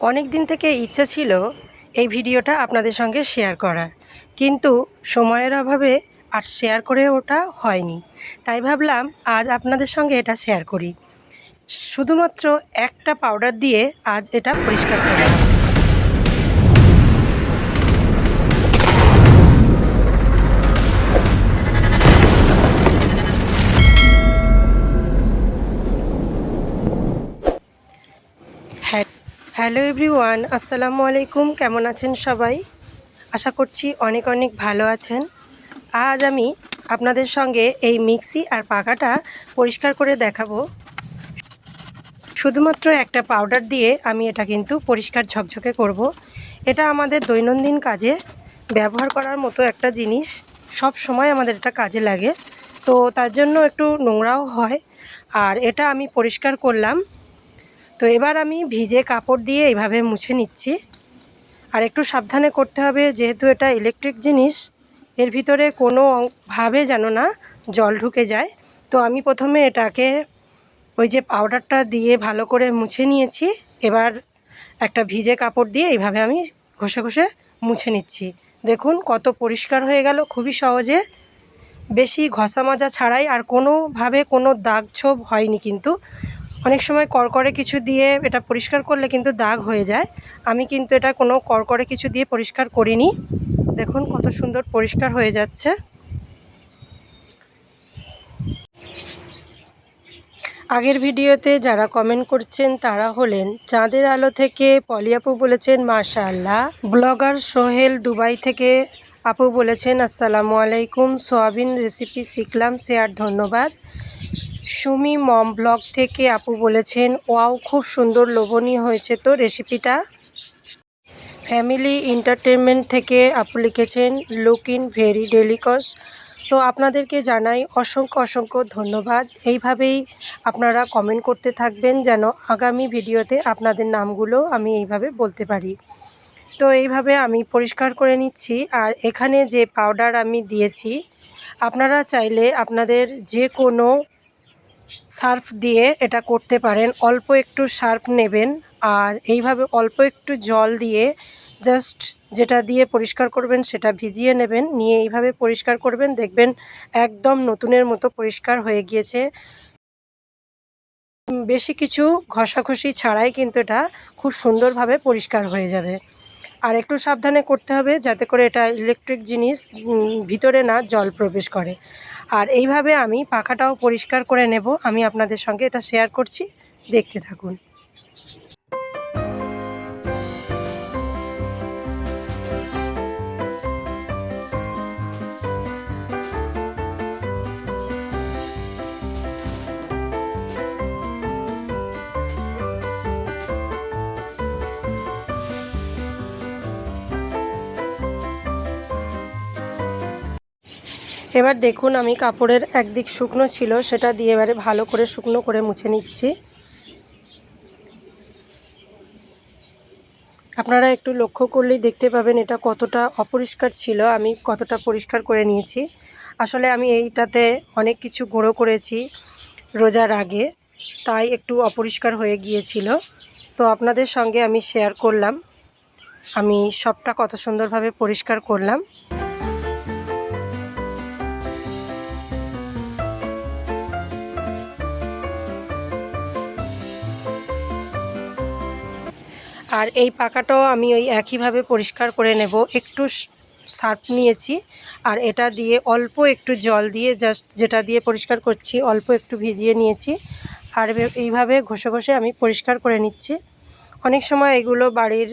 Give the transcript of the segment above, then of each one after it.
অনেক দিন থেকে ইচ্ছা ছিল এই ভিডিওটা আপনাদের সঙ্গে শেয়ার করার। কিন্তু সময়ের অভাবে আর শেয়ার করে ওটা হয়নি। তাই ভাবলাম আজ আপনাদের সঙ্গে এটা শেয়ার করি। শুধুমাত্র একটা পাউডার দিয়ে আজ এটা পরিষ্কার করলাম হ্যালো এভরিওয়ান, আসসালামু আলাইকুম। কেমন আছেন সবাই? আশা করছি অনেক অনেক ভালো আছেন। আজ আমি আপনাদের সঙ্গে এই মিক্সি আর পাকাটা পরিষ্কার করে দেখাবো। শুধুমাত্র একটা পাউডার দিয়ে আমি এটা কিন্তু পরিষ্কার ঝকঝকে করব। এটা আমাদের দৈনন্দিন কাজে ব্যবহার করার মতো একটা জিনিস। সব সময় আমাদের এটা কাজে লাগে। তো তার জন্য একটু নোংরাও হয়। আর এটা আমি পরিষ্কার করলাম। তো এবার আমি ভিজে কাপড় দিয়ে এইভাবে মুছে নিচ্ছি। আর একটু সাবধানে করতে হবে, যেহেতু এটা ইলেকট্রিক জিনিস, এর ভিতরে কোনো ভাবে যেন না জল ঢুকে যায়। তো আমি প্রথমে এটাকে ওই যে পাউডারটা দিয়ে ভালো করে মুছে নিয়েছি। এবার একটা ভিজে কাপড় দিয়ে এইভাবে আমি ঘষে ঘষে মুছে নিচ্ছি। দেখুন কত পরিষ্কার হয়ে গেল, খুবই সহজে। বেশি ঘষা মাজা ছাড়াই আর কোনোভাবে কোনো দাগ ছোপ হয়নি কিন্তু। অনেক সময় করকরে কিছু দিয়ে এটা পরিষ্কার করলে কিন্তু দাগ হয়ে যায়। আমি কিন্তু এটা কোনো করকরে কিছু দিয়ে পরিষ্কার করিনি। দেখুন কত সুন্দর পরিষ্কার হয়ে যাচ্ছে। আগের ভিডিওতে যারা কমেন্ট করছেন, তারা হলেন চাঁদের আলো থেকে পলিয়াপু বলেছেন, মাশাআল্লাহ। ব্লগার সোহেল দুবাই থেকে আপু বলেছেন, আসসালামু আলাইকুম। সোয়াবিন রেসিপি শিখলাম শেয়ার ধন্যবাদ। সুমি মম ব্লগ থেকে আপু বলেছেন, ওয়াও, খুব সুন্দর লোভনীয় হয়েছে তো রেসিপিটা? ফ্যামিলি এন্টারটেনমেন্ট থেকে আপু লিখেছেন, লুক ইন ভেরি ডেলিকস। তো আপনাদেরকে জানাই অসংখ্য অসংখ্য ধন্যবাদ। এইভাবেই আপনারা কমেন্ট করতে থাকবেন যেন আগামী ভিডিওতে আপনাদের নামগুলো আমি এইভাবে বলতে পারি। তো এইভাবে আমি পরিষ্কার করে নিচ্ছি। আর এখানে যে পাউডার আমি দিয়েছি, আপনারা চাইলে আপনাদের যে কোনো সার্ফ দিয়ে এটা করতে পারেন। অল্প একটু সার্ফ নেবেন আর এইভাবে অল্প একটু জল দিয়ে জাস্ট যেটা দিয়ে পরিষ্কার করবেন সেটা ভিজিয়ে নেবেন। নিয়ে এইভাবে পরিষ্কার করবেন। দেখবেন একদম নতুনের মতো পরিষ্কার হয়ে গিয়েছে। বেশি কিছু ঘষাঘষি ছাড়াই কিন্তু এটা খুব সুন্দরভাবে পরিষ্কার হয়ে যাবে। আর একটু সাবধানে করতে হবে যাতে করে এটা ইলেকট্রিক জিনিস ভিতরে না জল প্রবেশ করে। আর এইভাবে আমি পাখাটাও পরিষ্কার করে নেব। আমি আপনাদের সঙ্গে এটা শেয়ার করছি। দেখতে থাকুন। এবার দেখুন আমি কাপড়ের একদিক শুকনো ছিল, সেটা দিয়ে এবারে ভালো করে শুকনো করে মুছে নিচ্ছি। আপনারা একটু লক্ষ্য করলেই দেখতে পাবেন এটা কতটা অপরিষ্কার ছিল, আমি কতটা পরিষ্কার করে নিয়েছি। আসলে আমি এইটাতে অনেক কিছু গুঁড়ো করেছি রোজার আগে, তাই একটু অপরিষ্কার হয়ে গিয়েছিল। তো আপনাদের সঙ্গে আমি শেয়ার করলাম, আমি সবটা কত সুন্দরভাবে পরিষ্কার করলাম। আর এই পাকাটাও আমি ওই একইভাবে পরিষ্কার করে নেব। একটু সার্ফ নিয়েছি আর এটা দিয়ে অল্প একটু জল দিয়ে জাস্ট যেটা দিয়ে পরিষ্কার করছি অল্প একটু ভিজিয়ে নিয়েছি আর এইভাবে ঘষে ঘষে আমি পরিষ্কার করে নিচ্ছি। অনেক সময় এগুলো বাড়ির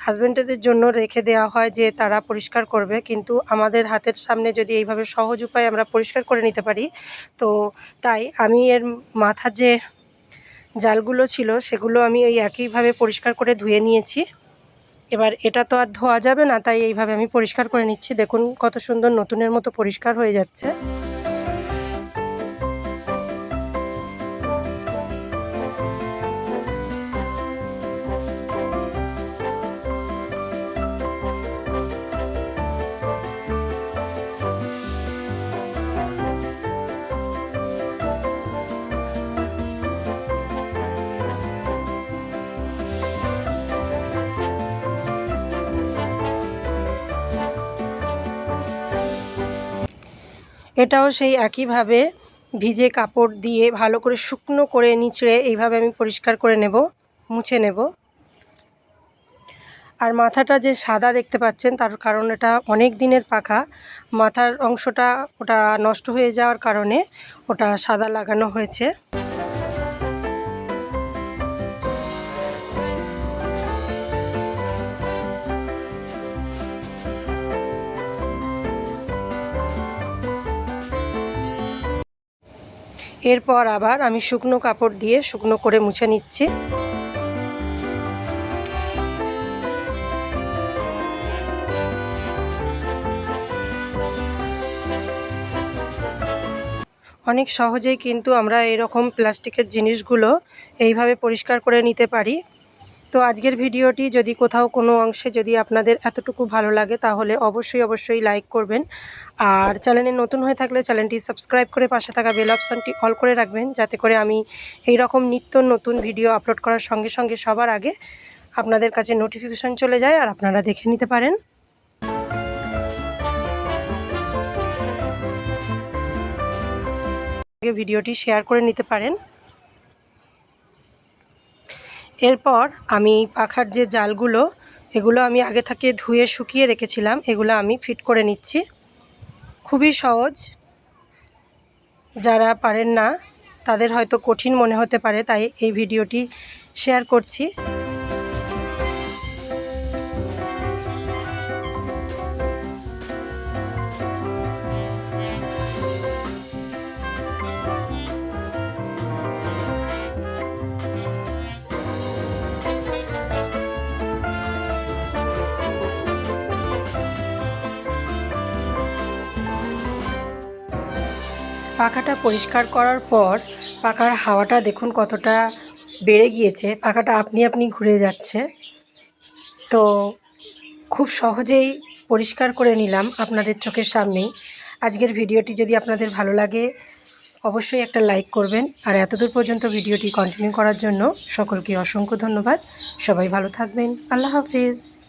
হাজব্যান্ডদের জন্য রেখে দেওয়া হয় যে তারা পরিষ্কার করবে, কিন্তু আমাদের হাতের সামনে যদি এইভাবে সহজ উপায়ে আমরা পরিষ্কার করে নিতে পারি, তো তাই আমি এর মাথা যে জালগুলো ছিল, সেগুলো আমি ওই একইভাবে পরিষ্কার করে ধুয়ে নিয়েছি। এবার এটা তো আর ধোয়া যাবে না, তাই এইভাবে আমি পরিষ্কার করে নিচ্ছি। দেখুন কত সুন্দর নতুনের মতো পরিষ্কার হয়ে যাচ্ছে। এটাও সেই একইভাবে ভিজে কাপড় দিয়ে ভালো করে শুকনো করে নিচড়ে এইভাবে আমি পরিষ্কার করে নেব, মুছে নেব। আর মাথাটা যে সাদা দেখতে পাচ্ছেন তার কারণ এটা অনেক দিনের পাখা। মাথার অংশটা ওটা নষ্ট হয়ে যাওয়ার কারণে ওটা সাদা লাগানো হয়েছে। এরপর আবার আমি শুকনো কাপড় দিয়ে শুকনো করে মুছে নিচ্ছি। অনেক সহজেই কিন্তু আমরা এরকম প্লাস্টিকের জিনিসগুলো এইভাবে পরিষ্কার করে নিতে পারি। তো আজকের ভিডিওটি যদি কোথাও কোনো অংশে যদি আপনাদের এতটুকু ভালো লাগে, তাহলে অবশ্যই অবশ্যই লাইক করবেন। আর চ্যানেলে নতুন হয়ে থাকলে চ্যানেলটি সাবস্ক্রাইব করে পাশে থাকা বেল অপশানটি অল করে রাখবেন, যাতে করে আমি এই রকম নিত্য নতুন ভিডিও আপলোড করার সঙ্গে সঙ্গে সবার আগে আপনাদের কাছে নোটিফিকেশন চলে যায় আর আপনারা দেখে নিতে পারেন। ভিডিওটি শেয়ার করে নিতে পারেন। এরপর আমি পাখার যে জালগুলো, এগুলো আমি আগে থেকে ধুয়ে শুকিয়ে রেখেছিলাম, এগুলো আমি ফিট করে নিচ্ছি। খুবই সহজ। যারা পারেন না, তাদের হয়তো কঠিন মনে হতে পারে, তাই এই ভিডিওটি শেয়ার করছি। পাখাটা পরিষ্কার করার পর পাখার হাওয়াটা দেখুন কতটা বেড়ে গিয়েছে। পাখাটা আপনি আপনি ঘুরে যাচ্ছে। তো খুব সহজেই পরিষ্কার করে নিলাম আপনাদের চোখের সামনেই। আজকের ভিডিওটি যদি আপনাদের ভালো লাগে, অবশ্যই একটা লাইক করবেন। আর এতদূর পর্যন্ত ভিডিওটি কন্টিনিউ করার জন্য সকলকে অসংখ্য ধন্যবাদ। সবাই ভালো থাকবেন। আল্লাহ হাফিজ।